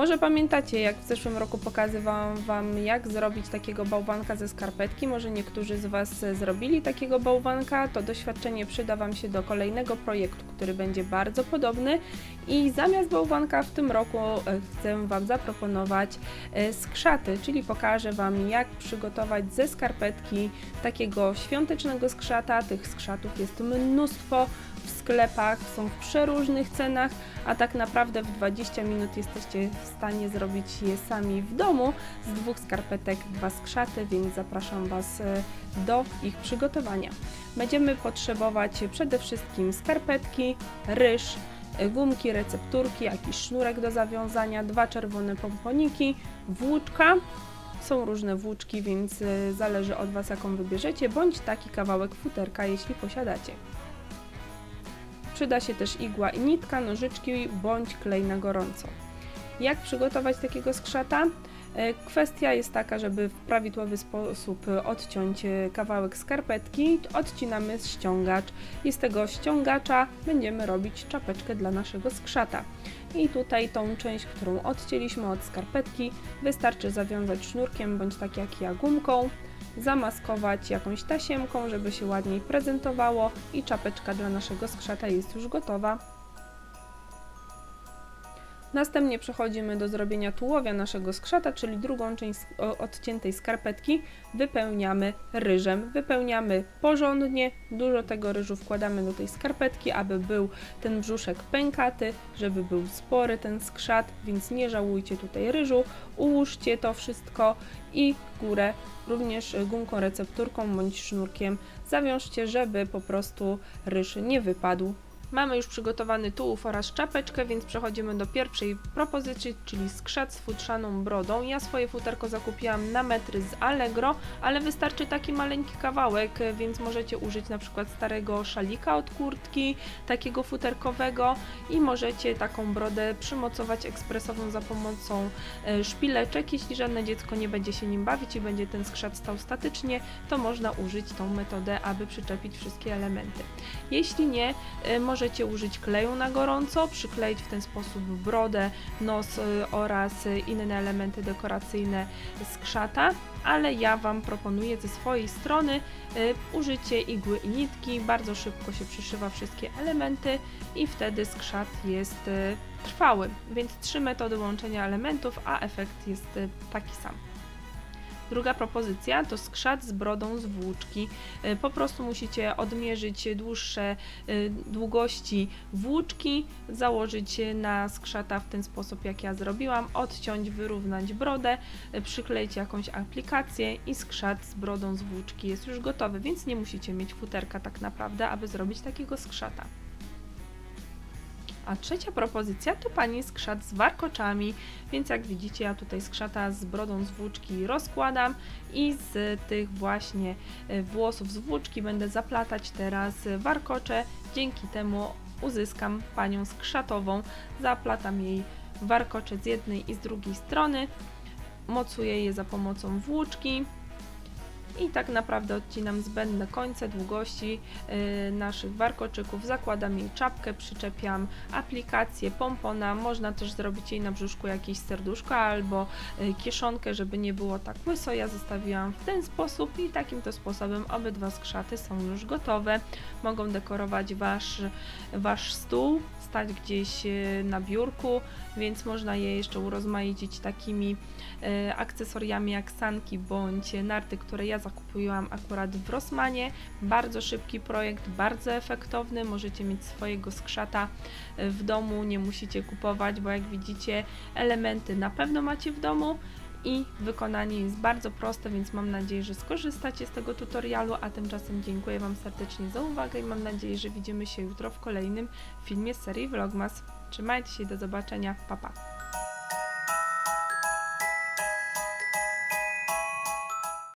Może pamiętacie, jak w zeszłym roku pokazywałam Wam, jak zrobić takiego bałwanka ze skarpetki. Może niektórzy z Was zrobili takiego bałwanka. To doświadczenie przyda Wam się do kolejnego projektu, który będzie bardzo podobny. I zamiast bałwanka w tym roku e, chcę Wam zaproponować e, skrzaty, czyli pokażę Wam, jak przygotować ze skarpetki takiego świątecznego skrzata. Tych skrzatów jest mnóstwo sklepach, są w przeróżnych cenach, a tak naprawdę w 20 minut jesteście w stanie zrobić je sami w domu. Z dwóch skarpetek dwa skrzaty, więc zapraszam Was e, do ich przygotowania. Będziemy potrzebować przede wszystkim skarpetki, ryż, e, gumki, recepturki, jakiś sznurek do zawiązania, dwa czerwone pomponiki, włóczka. Są różne włóczki, więc e, zależy od Was, jaką wybierzecie, bądź taki kawałek futerka, jeśli posiadacie. Przyda się też igła i nitka, nożyczki bądź klej na gorąco. Jak przygotować takiego skrzata? E, Kwestia jest taka, żeby w prawidłowy sposób e, odciąć e, kawałek skarpetki. Odcinamy ściągacz i z tego ściągacza będziemy robić czapeczkę dla naszego skrzata. I tutaj tą część, którą odcięliśmy od skarpetki, wystarczy zawiązać sznurkiem bądź tak jak ja gumką, zamaskować jakąś tasiemką, żeby się ładniej prezentowało i czapeczka dla naszego skrzata jest już gotowa. Następnie przechodzimy do zrobienia tułowia naszego skrzata, czyli drugą część odciętej skarpetki wypełniamy ryżem. Wypełniamy porządnie, dużo tego ryżu wkładamy do tej skarpetki, aby był ten brzuszek pękaty, żeby był spory ten skrzat, więc nie żałujcie tutaj ryżu. Ułóżcie to wszystko i górę również gumką recepturką bądź sznurkiem zawiążcie, żeby po prostu ryż nie wypadł. Mamy już przygotowany tułów oraz czapeczkę, więc przechodzimy do pierwszej propozycji, czyli skrzat z futrzaną brodą. Ja swoje futerko zakupiłam na metry z Allegro, ale wystarczy taki maleńki kawałek, więc możecie użyć na przykład starego szalika od kurtki, takiego futerkowego i możecie taką brodę przymocować ekspresową za pomocą e, szpileczek. Jeśli żadne dziecko nie będzie się nim bawić i będzie ten skrzat stał statycznie, to można użyć tą metodę, aby przyczepić wszystkie elementy. Jeśli nie, e, możecie użyć kleju na gorąco, przykleić w ten sposób brodę, nos e, oraz e, inne elementy dekoracyjne skrzata, ale ja Wam proponuję ze swojej strony użycie igły i nitki, bardzo szybko się przyszywa wszystkie elementy i wtedy skrzat jest trwały, więc trzy metody łączenia elementów, a efekt jest taki sam. Druga propozycja to skrzat z brodą z włóczki. E, Po prostu musicie odmierzyć dłuższe e, długości włóczki, założyć na skrzata w ten sposób jak ja zrobiłam, odciąć, wyrównać brodę, e, przykleić jakąś aplikację i skrzat z brodą z włóczki jest już gotowy, więc nie musicie mieć futerka tak naprawdę, aby zrobić takiego skrzata. A trzecia propozycja to pani skrzat z warkoczami, więc jak widzicie ja tutaj skrzata z brodą z włóczki rozkładam i z tych właśnie e, włosów z włóczki będę zaplatać teraz warkocze. Dzięki temu uzyskam panią skrzatową, zaplatam jej warkocze z jednej i z drugiej strony, mocuję je za pomocą włóczki i tak naprawdę odcinam zbędne końce długości y, naszych warkoczyków, zakładam jej czapkę, przyczepiam aplikację, pompona, można też zrobić jej na brzuszku jakieś serduszko albo y, kieszonkę, żeby nie było tak łyso, ja zostawiłam w ten sposób i takim to sposobem obydwa skrzaty są już gotowe, mogą dekorować wasz, wasz stół, stać gdzieś y, na biurku, więc można je jeszcze urozmaicić takimi akcesoriami jak sanki bądź narty, które ja zakupiłam akurat w Rossmanie. Bardzo szybki projekt, bardzo efektowny. Możecie mieć swojego skrzata e, w domu, nie musicie kupować, bo jak widzicie, elementy na pewno macie w domu. I wykonanie jest bardzo proste, więc mam nadzieję, że skorzystacie z tego tutorialu, a tymczasem dziękuję Wam serdecznie za uwagę i mam nadzieję, że widzimy się jutro w kolejnym filmie z serii Vlogmas. Trzymajcie się, do zobaczenia, pa pa!